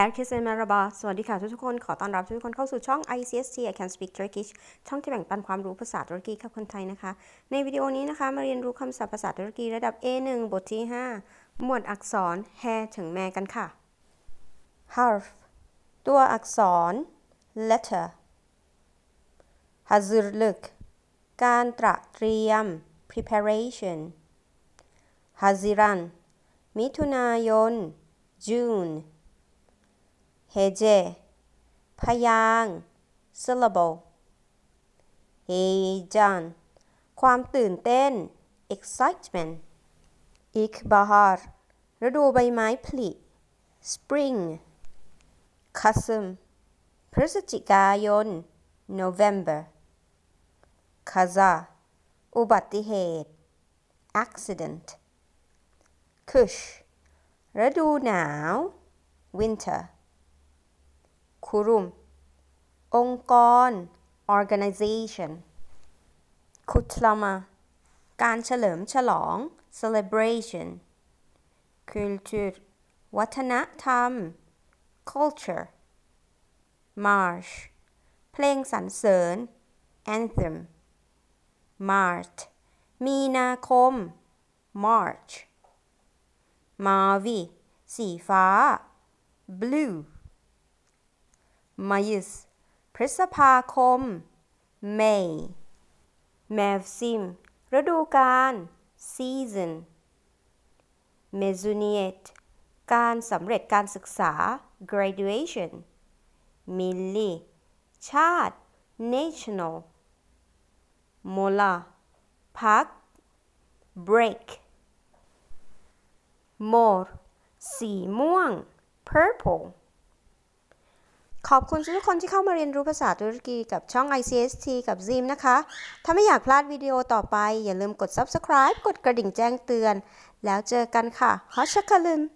Herkese merhaba สวัสดีค่ะทุกๆคน ขอต้อนรับทุกคนเข้าสู่ช่อง ICST I Can Speak Turkish ช่องที่แบ่งปันความรู้ภาษาตุรกีกับคนไทยนะคะ ในวิดีโอนี้นะคะมาเรียนรู้คำศัพท์ภาษาตุรกีระดับ A1 บทที่ 5 หมวดอักษรแฮถึงแม่กันค่ะ harf ตัวอักษร letter hazırlık การตระเตรียม preparation Haziran มิถุนายน June เฮจพยาง syllable เฮจันความตื่นเต้น excitement อีกบาฮารฤดูใบไม้ผลิ spring คัสมพฤศจิกายน November คาซาอุบัติเหตุ accident คุชฤดูหนาว winter คุรุมองค์กร organization คุตลามาการเฉลิมฉลอง celebration kültür วัฒนธรรม culture march เพลงสรรเสริญ anthem mart มีนาคม march mavi สีฟ้า blue Mayıs พฤษภาคม May Mevsim ฤดูกาล Season Mezuniyet การสำเร็จการศึกษา Graduation Milli ชาติ National Mola พัก Break More สีม่วง Purple ขอบคุณทุกคนที่เข้ามาเรียนรู้ภาษาตุรกีกับช่อง ICST กับ Zim นะคะ ถ้าไม่อยากพลาดวิดีโอต่อไป อย่าลืมกด subscribe กดกระดิ่งแจ้งเตือน แล้วเจอกันค่ะ Hoşça kalın